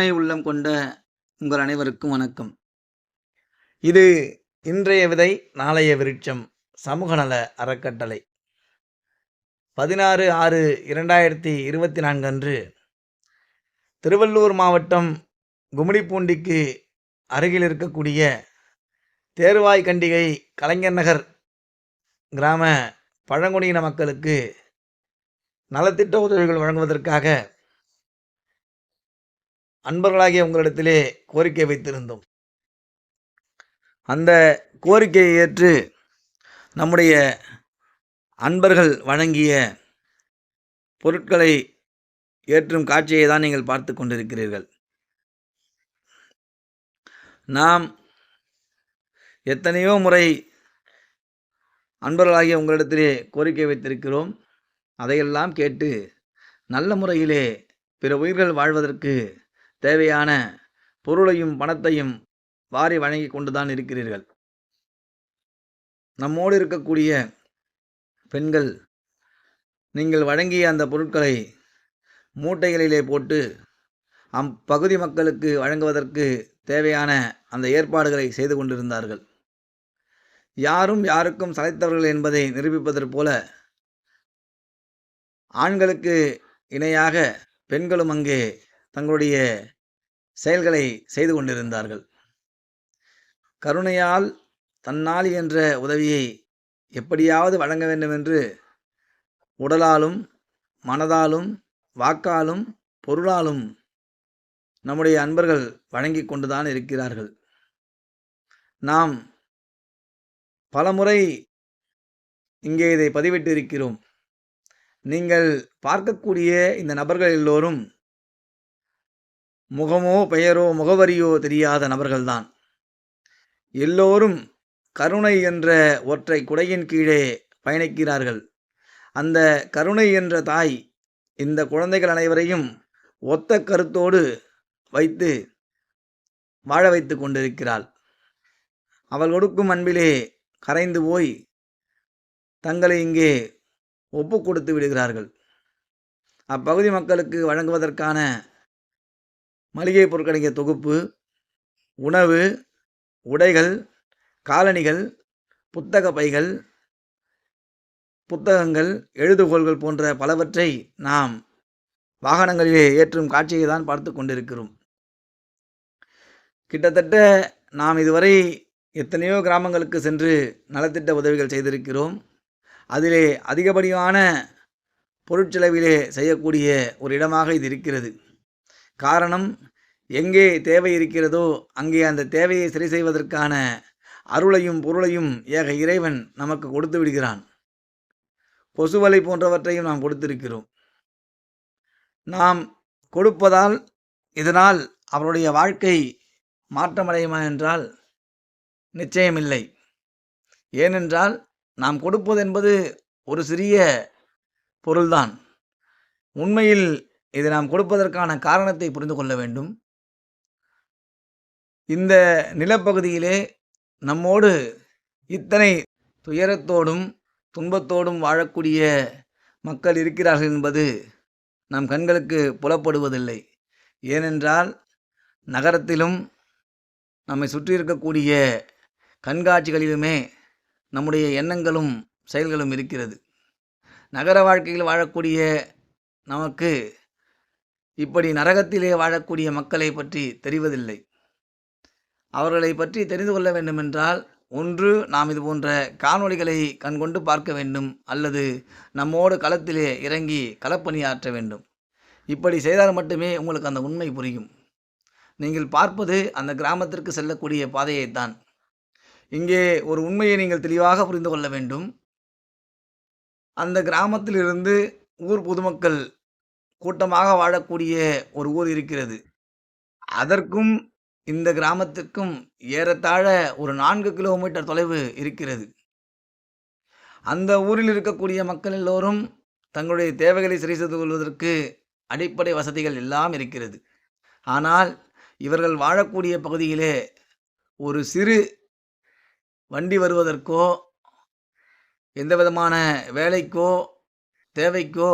கருணை உள்ளம் கொண்ட உங்கள் அனைவருக்கும் வணக்கம். இது இன்றைய விதை நாளைய விருட்சம் சமூக நல அறக்கட்டளை. பதினாறு ஆறு இரண்டாயிரத்தி இருபத்தி நான்கு அன்று திருவள்ளூர் மாவட்டம் கும்மிடிப்பூண்டிக்கு அருகில் இருக்கக்கூடிய தேர்வாய் கண்டிகை கலைஞர் நகர் கிராம பழங்குடியின மக்களுக்கு நலத்திட்ட உதவிகள் வழங்குவதற்காக அன்பர்களாகிய உங்களிடத்திலே கோரிக்கை வைத்திருந்தோம். அந்த கோரிக்கையை ஏற்று நம்முடைய அன்பர்கள் வழங்கிய பொருட்களை ஏற்றும் காட்சியை தான் நீங்கள் பார்த்து கொண்டிருக்கிறீர்கள். நாம் எத்தனையோ முறை அன்பர்களாகிய உங்களிடத்திலே கோரிக்கை வைத்திருக்கிறோம். அதையெல்லாம் கேட்டு நல்ல முறையிலே பிற உயிர்கள் வாழ்வதற்கு தேவையான பொருளையும் பணத்தையும் வாரி வழங்கி கொண்டுதான் இருக்கிறீர்கள். நம்மோடு இருக்கக்கூடிய பெண்கள் நீங்கள் வழங்கிய அந்த பொருட்களை மூட்டைகளிலே போட்டு அப்பகுதி மக்களுக்கு வழங்குவதற்கு தேவையான அந்த ஏற்பாடுகளை செய்து கொண்டிருந்தார்கள். யாரும் யாருக்கும் சளைத்தவர்கள் என்பதை நிரூபிப்பதற்கு போல ஆண்களுக்கு இணையாக பெண்களும் அங்கே தங்களுடைய செயல்களை செய்து கொண்டிருந்தார்கள். கருணையால் தன்னால் என்ற உதவியை எப்படியாவது வழங்க வேண்டும் என்று உடலாலும் மனதாலும் வாக்காலும் பொருளாலும் நம்முடைய அன்பர்கள் வழங்கி கொண்டுதான் இருக்கிறார்கள். நாம் பலமுறை இங்கே இதை பதிவிட்டு இருக்கிறோம் நீங்கள் பார்க்கக்கூடிய இந்த நபர்கள் எல்லோரும் முகமோ பெயரோ முகவரியோ தெரியாத நபர்கள்தான். எல்லோரும் கருணை என்ற ஒற்றை குடையின் கீழே பயணிக்கிறார்கள். அந்த கருணை என்ற தாய் இந்த குழந்தைகள் அனைவரையும் ஒத்த கருத்தோடு வைத்து வாழ வைத்து கொண்டிருக்கிறாள். அவள் கொடுக்கும் அன்பிலே கரைந்து போய் தங்களை இங்கே ஒப்பு கொடுத்து விடுகிறார்கள். அப்பகுதி மக்களுக்கு வழங்குவதற்கான மளிகை பொருட்களுடைய தொகுப்பு உணவு உடைகள் காலணிகள் புத்தக பைகள் புத்தகங்கள் எழுதுகோள்கள் போன்ற பலவற்றை நாம் வாகனங்களிலே ஏற்றும் காட்சியை தான் பார்த்து கொண்டிருக்கிறோம். கிட்டத்தட்ட நாம் இதுவரை எத்தனையோ கிராமங்களுக்கு சென்று நலத்திட்ட உதவிகள் செய்திருக்கிறோம். அதிலே அதிகப்படியான பொருட்செலவிலே செய்யக்கூடிய ஒரு இடமாக இது இருக்கிறது. காரணம் எங்கே தேவை இருக்கிறதோ அங்கே அந்த தேவையை சரி செய்வதற்கான அருளையும் பொருளையும் ஏக இறைவன் நமக்கு கொடுத்து விடுகிறான். கொசுவலை போன்றவற்றையும் நாம் கொடுத்திருக்கிறோம். நாம் கொடுப்பதால் இதனால் அவருடைய வாழ்க்கை மாற்றமடையுமா என்றால் நிச்சயமில்லை. ஏனென்றால் நாம் கொடுப்பது என்பது ஒரு சிறிய பொருள்தான். உண்மையில் இதை நாம் கொடுப்பதற்கான காரணத்தை புரிந்து கொள்ள வேண்டும். இந்த நிலப்பகுதியிலே நம்மோடு இத்தனை துயரத்தோடும் துன்பத்தோடும் வாழக்கூடிய மக்கள் இருக்கிறார்கள் என்பது நம் கண்களுக்கு புலப்படுவதில்லை. ஏனென்றால் நகரத்திலும் நம்மை சுற்றி இருக்கக்கூடிய கண்காட்சிகளிலுமே நம்முடைய எண்ணங்களும் செயல்களும் இருக்கிறது. நகர வாழ்க்கையில் வாழக்கூடிய நமக்கு இப்படி நரகத்திலே வாழக்கூடிய மக்களை பற்றி தெரிவதில்லை. அவர்களை பற்றி தெரிந்து கொள்ள வேண்டுமென்றால் ஒன்று நாம் இது போன்ற காணொளிகளை கண்கொண்டு பார்க்க வேண்டும் அல்லது நம்மோடு களத்திலே இறங்கி களப்பணியாற்ற வேண்டும். இப்படி செய்தால் மட்டுமே உங்களுக்கு அந்த உண்மை புரியும். நீங்கள் பார்ப்பது அந்த கிராமத்திற்கு செல்லக்கூடிய பாதையைத்தான். இங்கே ஒரு உண்மையை நீங்கள் தெளிவாக புரிந்து கொள்ள வேண்டும். அந்த கிராமத்திலிருந்து ஊர் பொதுமக்கள் கூட்டமாக வாழக்கூடிய ஒரு ஊர் இருக்கிறது. அதற்கும் இந்த கிராமத்துக்கும் ஏறத்தாழ ஒரு நான்கு கிலோமீட்டர் தொலைவு இருக்கிறது. அந்த ஊரில் இருக்கக்கூடிய மக்கள் எல்லோரும் தங்களுடைய தேவைகளை சரி செய்து கொள்வதற்கு அடிப்படை வசதிகள் எல்லாம் இருக்கிறது. ஆனால் இவர்கள் வாழக்கூடிய பகுதியிலே ஒரு சிறு வண்டி வருவதற்கோ எந்த விதமான வேலைக்கோ தேவைக்கோ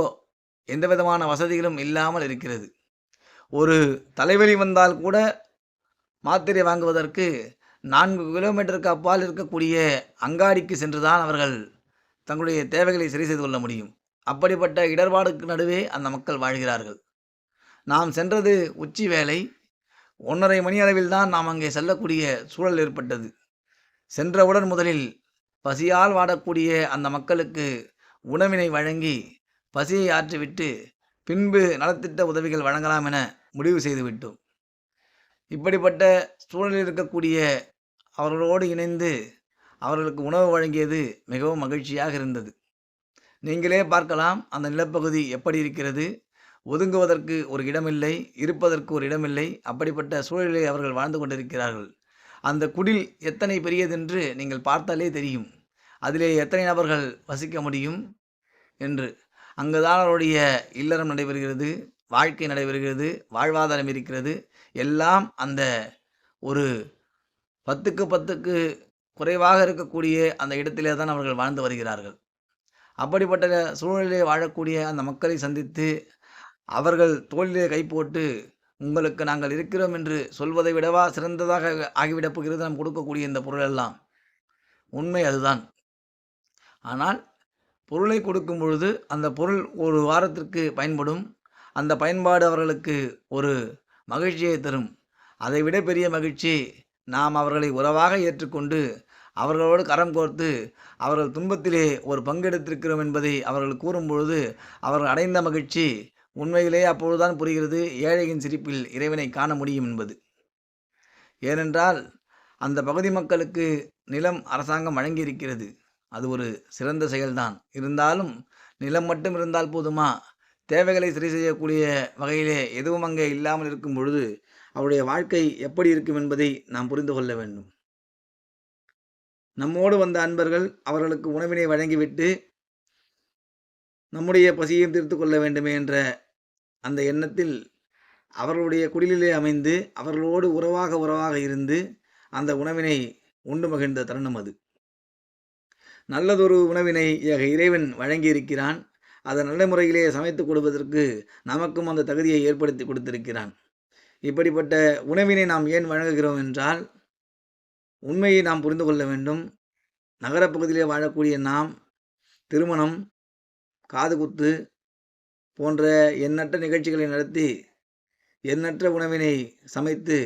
எந்த விதமான வசதிகளும் இல்லாமல் இருக்கிறது. ஒரு தலைவலி வந்தால் கூட மாத்திரை வாங்குவதற்கு நான்கு கிலோமீட்டருக்கு அப்பால் இருக்கக்கூடிய அங்காடிக்கு சென்றுதான் அவர்கள் தங்களுடைய தேவைகளை சரி செய்து கொள்ள முடியும். அப்படிப்பட்ட இடர்பாடுக்கு நடுவே அந்த மக்கள் வாழ்கிறார்கள். நாம் சென்றது உச்சி வேலை ஒன்றரை மணி அளவில் தான் நாம் அங்கே செல்லக்கூடிய சூழல் ஏற்பட்டது. சென்றவுடன் முதலில் பசியால் வாடக்கூடிய அந்த மக்களுக்கு உணவினை வழங்கி பசியை ஆற்றிவிட்டு பின்பு நலத்திட்ட உதவிகள் வழங்கலாம் என முடிவு செய்துவிட்டோம். இப்படிப்பட்ட சூழலில் இருக்கக்கூடிய அவர்களோடு இணைந்து அவர்களுக்கு உணவு வழங்கியது மிகவும் மகிழ்ச்சியாக இருந்தது. நீங்களே பார்க்கலாம் அந்த நிலப்பகுதி எப்படி இருக்கிறது. ஒதுங்குவதற்கு ஒரு இடமில்லை இருப்பதற்கு ஒரு இடமில்லை அப்படிப்பட்ட சூழலில் அவர்கள் வாழ்ந்து கொண்டிருக்கிறார்கள். அந்த குடில் எத்தனை பெரியதென்று நீங்கள் பார்த்தாலே தெரியும். அதிலே எத்தனை நபர்கள் வசிக்க முடியும்? என்று அங்குதான் அவருடைய இல்லறம் நடைபெறுகிறது வாழ்க்கை நடைபெறுகிறது வாழ்வாதாரம் இருக்கிறது. எல்லாம் அந்த ஒரு பத்துக்கு பத்துக்கு குறைவாக இருக்கக்கூடிய அந்த இடத்திலே தான் அவர்கள் வாழ்ந்து வருகிறார்கள். அப்படிப்பட்ட சூழ்நிலையை வாழக்கூடிய அந்த மக்களை சந்தித்து அவர்கள் தோளிலே கை போட்டு உங்களுக்கு நாங்கள் இருக்கிறோம் என்று சொல்வதை விடவா சிறந்ததாக ஆகிவிடப் போகிறது நாம் கொடுக்கக்கூடிய இந்த பொருளெல்லாம்? உண்மை அதுதான். ஆனால் பொருளை கொடுக்கும் பொழுது அந்த பொருள் ஒரு வாரத்திற்கு பயன்படும். அந்த பயன்பாடு அவர்களுக்கு ஒரு மகிழ்ச்சியை தரும். அதைவிட பெரிய மகிழ்ச்சி நாம் அவர்களை உறவாக ஏற்றுக்கொண்டு அவர்களோடு கரம் கோர்த்து அவர்கள் துன்பத்திலே ஒரு பங்கெடுத்திருக்கிறோம் என்பதை அவர்கள் கூறும்பொழுது அவர்கள் அடைந்த மகிழ்ச்சி உண்மையிலே அப்பொழுதுதான் புரிகிறது. ஏழையின் சிரிப்பில் இறைவனை காண முடியும் என்பது. ஏனென்றால் அந்த பகுதி மக்களுக்கு நிலம் அரசாங்கம் வழங்கியிருக்கிறது. அது ஒரு சிறந்த செயல்தான். இருந்தாலும் நிலம் மட்டும் இருந்தால் போதுமா? தேவைகளை சரி செய்யக்கூடிய வகையிலே எதுவும் அங்கே இல்லாமல் இருக்கும் பொழுது அவருடைய வாழ்க்கை எப்படி இருக்கும் என்பதை நாம் புரிந்து கொள்ள வேண்டும். நம்மோடு வந்த அன்பர்கள் அவர்களுக்கு உணவினை வழங்கிவிட்டு நம்முடைய பசியையும் தீர்த்து கொள்ள வேண்டுமே என்ற அந்த எண்ணத்தில் அவர்களுடைய குடிலிலே அமைந்து அவர்களோடு உறவாக உறவாக இருந்து அந்த உணவினை உண்டு மகிழ்ந்த தருணம் அது. நல்லதொரு உணவினை இறைவன் வழங்கியிருக்கிறான். அதை நல்ல முறையிலே சமைத்து கொடுப்பதற்கு நமக்கும் அந்த தகுதியை ஏற்படுத்தி கொடுத்திருக்கிறான். இப்படிப்பட்ட உணவினை நாம் ஏன் வழங்குகிறோம் என்றால் உண்மையை நாம் புரிந்து கொள்ள வேண்டும். நகரப்பகுதியிலே வாழக்கூடிய நாம் திருமணம் காதுகுத்து போன்ற எண்ணற்ற நிகழ்ச்சிகளை நடத்தி எண்ணற்ற உணவினை சமைத்து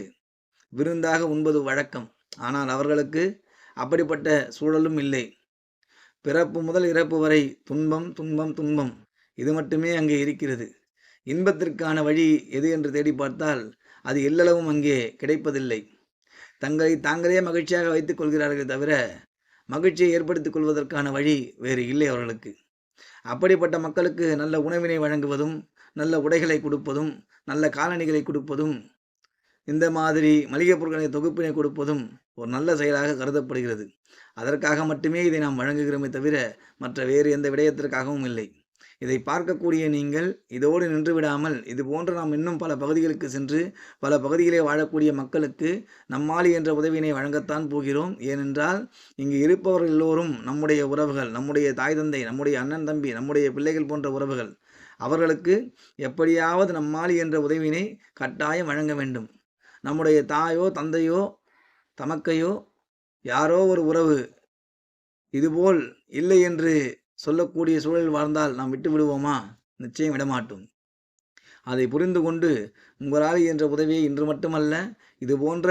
விருந்தாக உண்பது வழக்கம். ஆனால் அவர்களுக்கு அப்படிப்பட்ட சூழலும் இல்லை. பிறப்பு முதல் இறப்பு வரை துன்பம் துன்பம் துன்பம். இது மட்டுமே அங்கே இருக்கிறது. இன்பத்திற்கான வழி எது என்று தேடி பார்த்தால் அது எல்லளவும் அங்கே கிடைப்பதில்லை. தங்களை தாங்களே மகிழ்ச்சியாக வைத்துக் கொள்கிறார்கள் தவிர மகிழ்ச்சியை ஏற்படுத்திக் கொள்வதற்கான வழி வேறு இல்லை அவர்களுக்கு. அப்படிப்பட்ட மக்களுக்கு நல்ல உணவினை வழங்குவதும் நல்ல உடைகளை கொடுப்பதும் நல்ல காலணிகளை கொடுப்பதும் இந்த மாதிரி மளிகை பொருட்களை தொகுப்பினை கொடுப்பதும் ஒரு நல்ல செயலாக கருதப்படுகிறது. அதற்காக மட்டுமே இதை நாம் வழங்குகிறோமே தவிர மற்ற வேறு எந்த விடயத்திற்காகவும் இல்லை. இதை பார்க்கக்கூடிய நீங்கள் இதோடு நின்று விடாமல் இது போன்று நாம் இன்னும் பல பகுதிகளுக்கு சென்று பல பகுதிகளே வாழக்கூடிய மக்களுக்கு நம்மாலி என்ற உதவியினை வழங்கத்தான் போகிறோம். ஏனென்றால் இங்கு இருப்பவர்கள் எல்லோரும் நம்முடைய உறவுகள் நம்முடைய தாய் தந்தை நம்முடைய அண்ணன் தம்பி நம்முடைய பிள்ளைகள் போன்ற உறவுகள். அவர்களுக்கு எப்படியாவது நம்மாலி என்ற உதவியினை கட்டாயம் வழங்க வேண்டும். நம்முடைய தாயோ தந்தையோ தமக்கையோ யாரோ ஒரு உறவு இதுபோல் இல்லை என்று சொல்லக்கூடிய சூழல் வாழ்ந்தால் நாம் விட்டு விடுவோமா? நிச்சயம் விடமாட்டோம். அதை புரிந்து கொண்டு உங்களால் என்ற உதவியை இன்று மட்டுமல்ல இது போன்ற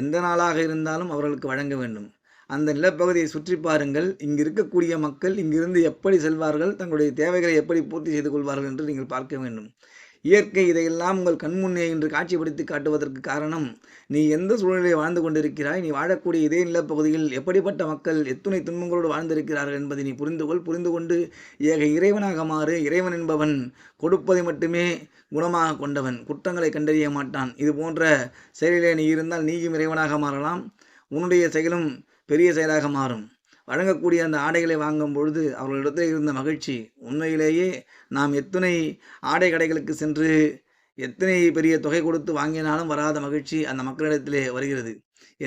எந்த நாளாக இருந்தாலும் அவர்களுக்கு வழங்க வேண்டும். அந்த நிலப்பகுதியை சுற்றி பாருங்கள். இங்கு இருக்கக்கூடிய மக்கள் இங்கிருந்து எப்படி செல்வார்கள் தங்களுடைய தேவைகளை எப்படி பூர்த்தி செய்து கொள்வார்கள் என்று நீங்கள் பார்க்க வேண்டும். இயற்கை இதையெல்லாம் உங்கள் கண்முன்னே இன்று காட்சிப்படுத்தி காட்டுவதற்கு காரணம். நீ எந்த சூழ்நிலையை வாழ்ந்து கொண்டிருக்கிறாய்? நீ வாழக்கூடிய இதே நிலப்பகுதியில் எப்படிப்பட்ட மக்கள் எத்துணை துன்பங்களோடு வாழ்ந்திருக்கிறார்கள் என்பதை நீ புரிந்து கொள் புரிந்து கொண்டு ஏக இறைவனாக மாறு. இறைவன் என்பவன் கொடுப்பதை மட்டுமே குணமாக கொண்டவன். குற்றங்களை கண்டறிய மாட்டான். இது போன்ற செயலிலே நீ இருந்தால் நீயும் இறைவனாக மாறலாம். உன்னுடைய செயலும் பெரிய செயலாக மாறும். வழங்கக்கூடிய அந்த ஆடைகளை வாங்கும் பொழுது அவர்களிடத்தில் இருந்த மகிழ்ச்சி. உண்மையிலேயே நாம் எத்தனை ஆடை கடைகளுக்கு சென்று எத்தனை பெரிய தொகை கொடுத்து வாங்கினாலும் வராத மகிழ்ச்சி அந்த மக்களிடத்திலே வருகிறது.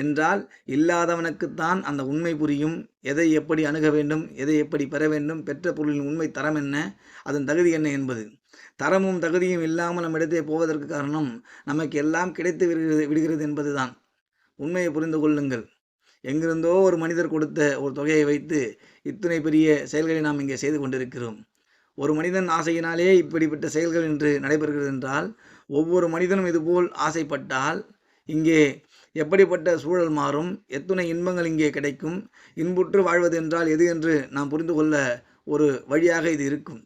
என்றால் இல்லாதவனுக்குத்தான் அந்த உண்மை புரியும். எதை எப்படி அணுக வேண்டும் எதை எப்படி பெற வேண்டும் பெற்ற பொருளின் உண்மை தரம் என்ன அதன் தகுதி என்ன என்பது. தரமும் தகுதியும் இல்லாமல் நம்மிடத்தே போவதற்கு காரணம் நமக்கு எல்லாம் கிடைத்து விடுகிறது விடுகிறது என்பதுதான். உண்மையை புரிந்து கொள்ளுங்கள். எங்கிருந்தோ ஒரு மனிதர் கொடுத்த ஒரு தொகையை வைத்து இத்தனை பெரிய செயல்களை நாம் இங்கே செய்து கொண்டிருக்கிறோம். ஒரு மனிதன் ஆசையினாலே இப்படிப்பட்ட செயல்கள் இன்று நடைபெறுகிறது என்றால் ஒவ்வொரு மனிதனும் இதுபோல் ஆசைப்பட்டால் இங்கே எப்படிப்பட்ட சூழல் மாறும்? எத்தனை இன்பங்கள் இங்கே கிடைக்கும்? இன்புற்று வாழ்வது என்றால் எது என்று நாம் புரிந்து கொள்ள ஒரு வழியாக இது இருக்கும்.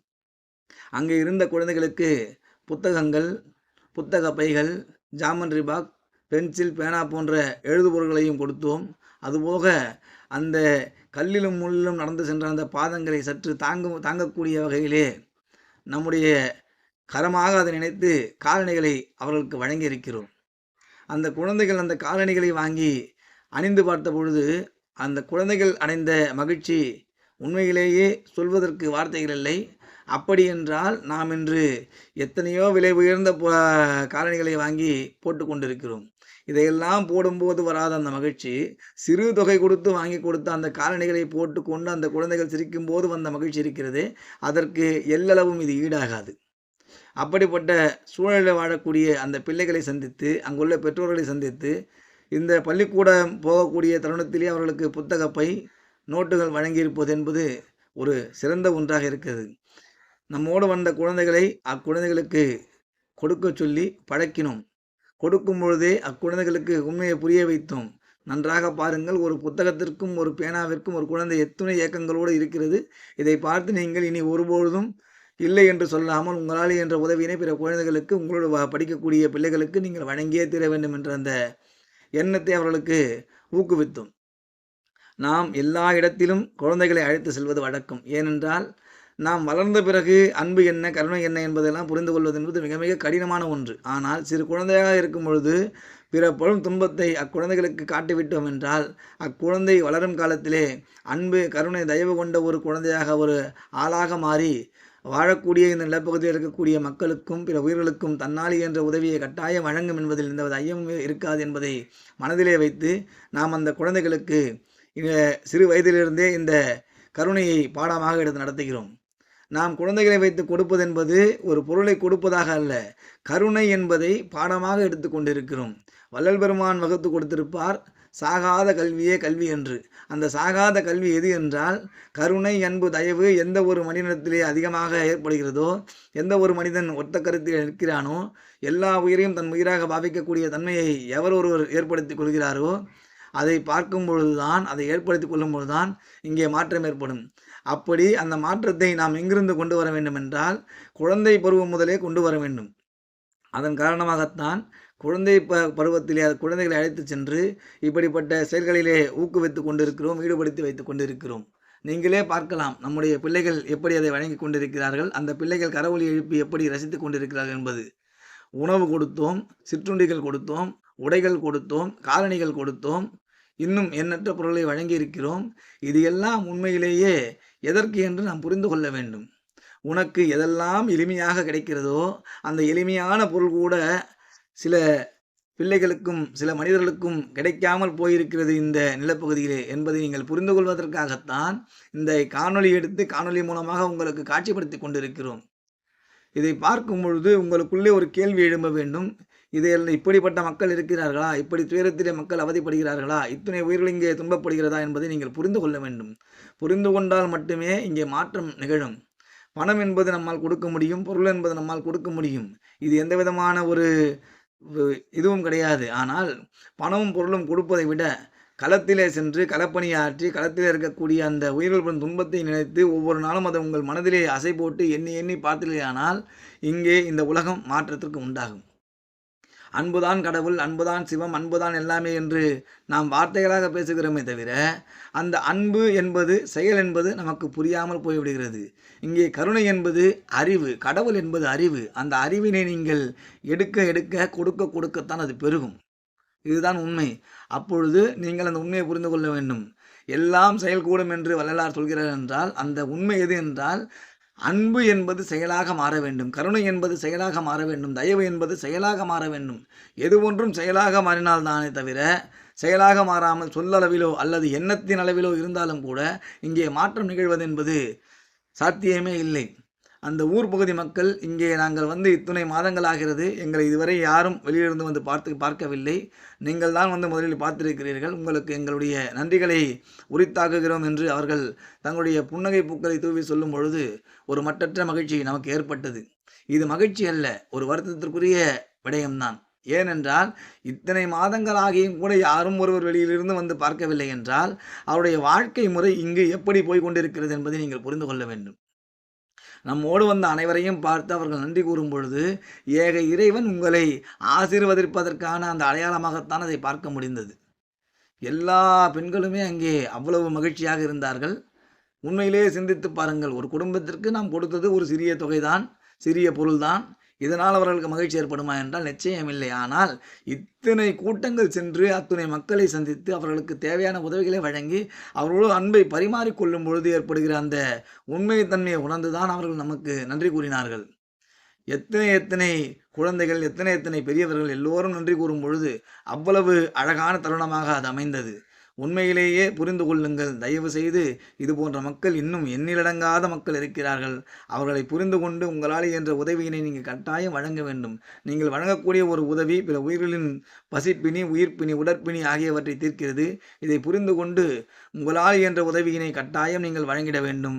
அங்கே இருந்த குழந்தைகளுக்கு புத்தகங்கள் புத்தக பைகள் ஜாமன்ரி பாக் பென்சில் பேனா போன்ற எழுதுபொருள்களையும் கொடுத்தோம். அதுபோக அந்த கல்லிலும் முள்ளிலும் நடந்து சென்ற அந்த பாதங்களை சற்று தாங்கும் தாங்கக்கூடிய வகையிலே நம்முடைய கரமாக அதை நினைத்து காலணிகளை அவர்களுக்கு வழங்கியிருக்கிறோம். அந்த குழந்தைகள் அந்த காலணிகளை வாங்கி அணிந்து பார்த்த பொழுது அந்த குழந்தைகள் அடைந்த மகிழ்ச்சி உண்மையிலேயே சொல்வதற்கு வார்த்தைகள் இல்லை. அப்படி என்றால் நாம் இன்று எத்தனையோ விலை உயர்ந்த காலணிகளை வாங்கி போட்டு கொண்டிருக்கிறோம். இதையெல்லாம் போடும்போது வராத அந்த மகிழ்ச்சி. சிறு தொகை கொடுத்து வாங்கி கொடுத்த அந்த காலணிகளை போட்டுக்கொண்டு அந்த குழந்தைகள் சிரிக்கும் போது வந்த மகிழ்ச்சி இருக்கிறது. அதற்கு எல்லளவும் இது ஈடாகாது. அப்படிப்பட்ட சூழலில் வாழக்கூடிய அந்த பிள்ளைகளை சந்தித்து அங்குள்ள பெற்றோர்களை சந்தித்து இந்த பள்ளிக்கூடம் போகக்கூடிய தருணத்திலே அவர்களுக்கு புத்தகப்பை நோட்டுகள் வழங்கியிருப்பது என்பது ஒரு சிறந்த ஒன்றாக இருக்கிறது. நம்மோடு வந்த குழந்தைகளை அக்குழந்தைகளுக்கு கொடுக்க சொல்லி பழக்கினோம். கொடுக்கும் பொழுதே அக்குழந்தைகளுக்கு உண்மையை புரிய வைத்தோம். நன்றாக பாருங்கள் ஒரு புத்தகத்திற்கும் ஒரு பேனாவிற்கும் ஒரு குழந்தை எத்துணை இயக்கங்களோடு இருக்கிறது. இதை பார்த்து நீங்கள் இனி ஒருபொழுதும் இல்லை என்று சொல்லாமல் உங்களால் என்ற உதவியினை பிற குழந்தைகளுக்கு உங்களோட படிக்கக்கூடிய பிள்ளைகளுக்கு நீங்கள் வழங்கியே தீர வேண்டும் என்ற அந்த எண்ணத்தை அவர்களுக்கு ஊக்குவித்தோம். நாம் எல்லா இடத்திலும் குழந்தைகளை அழைத்து செல்வது வழக்கம். ஏனென்றால் நாம் வளர்ந்த பிறகு அன்பு என்ன கருணை என்ன என்பதெல்லாம் புரிந்து கொள்வது என்பது மிக மிக கடினமான ஒன்று. ஆனால் சிறு குழந்தையாக இருக்கும் பொழுது பிற துன்பத்தை அக்குழந்தைகளுக்கு காட்டிவிட்டோம் என்றால் அக்குழந்தை வளரும் காலத்திலே அன்பு கருணை தயவு கொண்ட ஒரு குழந்தையாக ஒரு ஆளாக மாறி வாழக்கூடிய இந்த நிலப்பகுதியில் இருக்கக்கூடிய மக்களுக்கும் பிற உயிர்களுக்கும் தன்னாலி என்ற உதவியை கட்டாயம் வழங்கும் என்பதில் எந்த ஐயமும் இருக்காது என்பதை மனதிலே வைத்து நாம் அந்த குழந்தைகளுக்கு சிறு வயதிலிருந்தே இந்த கருணையை பாடமாக எடுத்து நடத்துகிறோம். நாம் குழந்தைகளை வைத்து கொடுப்பது என்பது ஒரு பொருளை கொடுப்பதாக அல்ல. கருணை என்பதை பாடமாக எடுத்து கொண்டிருக்கிறோம். வள்ளல் பெருமான் வகுத்து கொடுத்திருப்பார் சாகாத கல்வியே கல்வி என்று. அந்த சாகாத கல்வி எது என்றால் கருணை அன்பு தயவு எந்த ஒரு மனிதனிடத்திலே அதிகமாக ஏற்படுகிறதோ எந்த ஒரு மனிதன் ஒத்த கருத்தில் நிற்கிறானோ எல்லா உயிரையும் தன் உயிராக பாவிக்கக்கூடிய தன்மையை எவர் ஒருவர் ஏற்படுத்தி கொள்கிறாரோ அதை பார்க்கும் பொழுதுதான் அதை ஏற்படுத்தி கொள்ளும் பொழுதுதான் இங்கே மாற்றம் ஏற்படும். அப்படி அந்த மாற்றத்தை நாம் எங்கிருந்து கொண்டு வர வேண்டும் என்றால் குழந்தை பருவம் முதலே கொண்டு வர வேண்டும். அதன் காரணமாகத்தான் குழந்தை ப பருவத்திலே அது குழந்தைகளை அழைத்து சென்று இப்படிப்பட்ட செயல்களிலே ஊக்குவித்து கொண்டிருக்கிறோம் ஈடுபடுத்தி வைத்து கொண்டிருக்கிறோம். நீங்களே பார்க்கலாம் நம்முடைய பிள்ளைகள் எப்படி அதை வழங்கி கொண்டிருக்கிறார்கள் அந்த பிள்ளைகள் கரவொலி எழுப்பி எப்படி ரசித்து கொண்டிருக்கிறார்கள் என்பது. உணவு கொடுத்தோம் சிற்றுண்டிகள் கொடுத்தோம் உடைகள் கொடுத்தோம் காலணிகள் கொடுத்தோம் இன்னும் எண்ணற்ற பொருளை வழங்கியிருக்கிறோம். இது எல்லாம் உண்மையிலேயே எதற்கு என்று நாம் புரிந்து கொள்ள வேண்டும். உனக்கு எதெல்லாம் எளிமையாக கிடைக்கிறதோ அந்த எளிமையான பொருள் கூட சில பிள்ளைகளுக்கும் சில மனிதர்களுக்கும் கிடைக்காமல் போயிருக்கிறது இந்த நிலப்பகுதியிலே என்பதை நீங்கள் புரிந்து கொள்வதற்காகத்தான் இந்த காணொளி எடுத்து காணொளி மூலமாக உங்களுக்கு காட்சிப்படுத்தி கொண்டிருக்கிறோம். இதை பார்க்கும் பொழுது உங்களுக்குள்ளே ஒரு கேள்வி எழும்ப வேண்டும். இதில் இப்படிப்பட்ட மக்கள் இருக்கிறார்களா? இப்படி துயரத்திலே மக்கள் அவதிப்படுகிறார்களா? இத்தனை உயிர்கள் இங்கே துன்பப்படுகிறதா என்பதை நீங்கள் புரிந்து கொள்ள வேண்டும். புரிந்து கொண்டால் மட்டுமே இங்கே மாற்றம் நிகழும். பணம் என்பது நம்மால் கொடுக்க முடியும் பொருள் என்பது நம்மால் கொடுக்க முடியும். இது எந்த விதமான ஒரு இதுவும் கிடையாது. ஆனால் பணமும் பொருளும் கொடுப்பதை விட களத்திலே சென்று களப்பணியாற்றி களத்தில் இருக்கக்கூடிய அந்த உயிர்கள் துன்பத்தை நினைத்து ஒவ்வொரு நாளும் அதை உங்கள் மனதிலே அசை போட்டு எண்ணி எண்ணி பார்த்தீர்களானால் இங்கே இந்த உலகம் மாற்றத்திற்கு உண்டாகும். அன்புதான் கடவுள் அன்புதான் சிவம் அன்புதான் எல்லாமே என்று நாம் வார்த்தைகளாக பேசுகிறோமே தவிர அந்த அன்பு என்பது செயல் என்பது நமக்கு புரியாமல் போய்விடுகிறது. இங்கே கருணை என்பது அறிவு கடவுள் என்பது அறிவு. அந்த அறிவினை நீங்கள் எடுக்க எடுக்க கொடுக்க கொடுக்கத்தான் அது பெருகும். இதுதான் உண்மை. அப்பொழுது நீங்கள் அந்த உண்மையை புரிந்து கொள்ள வேண்டும். எல்லாம் செயல்கூடும் என்று வள்ளலார் சொல்கிறார் என்றால் அந்த உண்மை எது என்றால் அன்பு என்பது செயலாக மாற வேண்டும். கருணை என்பது செயலாக மாற வேண்டும். தயவு என்பது செயலாக மாற வேண்டும். எது ஒன்றும் செயலாக மாறினால் தானே தவிர செயலாக மாறாமல் சொல்லளவிலோ அல்லது எண்ணத்தின் அளவிலோ இருந்தாலும் கூட இங்கே மாற்றம் நிகழ்வது என்பது சாத்தியமே இல்லை. அந்த ஊர் பகுதி மக்கள் இங்கே நாங்கள் வந்து இத்துணை மாதங்களாகிறது. எங்களை இதுவரை யாரும் வெளியிலிருந்து வந்து பார்த்து பார்க்கவில்லை. நீங்கள் தான் வந்து முதலில் பார்த்திருக்கிறீர்கள். உங்களுக்கு எங்களுடைய நன்றிகளை உரித்தாக்குகிறோம் என்று அவர்கள் தங்களுடைய புன்னகை பூக்களை தூவி சொல்லும் பொழுது ஒரு மட்டற்ற மகிழ்ச்சி நமக்கு ஏற்பட்டது. இது மகிழ்ச்சி அல்ல ஒரு வருத்தத்திற்குரிய விடயம்தான். ஏனென்றால் இத்தனை மாதங்களாகியும் கூட யாரும் ஒருவர் வெளியிலிருந்து வந்து பார்க்கவில்லை என்றால் அவருடைய வாழ்க்கை முறை இங்கு எப்படி போய்கொண்டிருக்கிறது என்பதை நீங்கள் புரிந்து கொள்ள வேண்டும். நம்மோடு வந்த அனைவரையும் பார்த்து அவர்கள் நன்றி கூறும் பொழுது ஏக இறைவன் உங்களை ஆசீர்வதிப்பதற்கான அந்த அடையாளமாகத்தான் அதை பார்க்க முடிந்தது. எல்லா பெண்களுமே அங்கே அவ்வளவு மகிழ்ச்சியாக இருந்தார்கள். உண்மையிலேயே சிந்தித்து பாருங்கள் ஒரு குடும்பத்திற்கு நாம் கொடுத்தது ஒரு சிறிய தொகைதான் சிறிய பொருள்தான். இதனால் அவர்களுக்கு மகிழ்ச்சி ஏற்படுமா என்றால் நிச்சயமில்லை ஆனால் இத்தனை கூட்டங்கள் சென்று அத்துணை மக்களை சந்தித்து அவர்களுக்கு தேவையான உதவிகளை வழங்கி அவர்களோடு அன்பை பரிமாறிக்கொள்ளும் பொழுது ஏற்படுகிற அந்த உண்மைத்தன்மையை உணர்ந்துதான் அவர்கள் நமக்கு நன்றி கூறினார்கள். எத்தனை எத்தனை குழந்தைகள் எத்தனை எத்தனை பெரியவர்கள் எல்லோரும் நன்றி கூறும் பொழுது அவ்வளவு அழகான தருணமாக அது அமைந்தது. உண்மையிலேயே புரிந்து கொள்ளுங்கள். தயவு செய்து இது போன்ற மக்கள் இன்னும் எண்ணிலடங்காத மக்கள் இருக்கிறார்கள். அவர்களை புரிந்து கொண்டு உங்களால் என்ற உதவியினை நீங்கள் கட்டாயம் வழங்க வேண்டும். நீங்கள் வழங்கக்கூடிய ஒரு உதவி பிற உயிர்களின் பசிப்பினி உயிர்ப்பினி உடற்பினி ஆகியவற்றை தீர்க்கிறது. இதை புரிந்து கொண்டு உங்களால் என்ற உதவியினை கட்டாயம் நீங்கள் வழங்கிட வேண்டும்.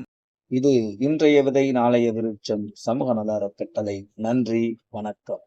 இது இன்றைய விதை நாளைய விருட்சம் சமூக நல அறக்கட்டளை. நன்றி வணக்கம்.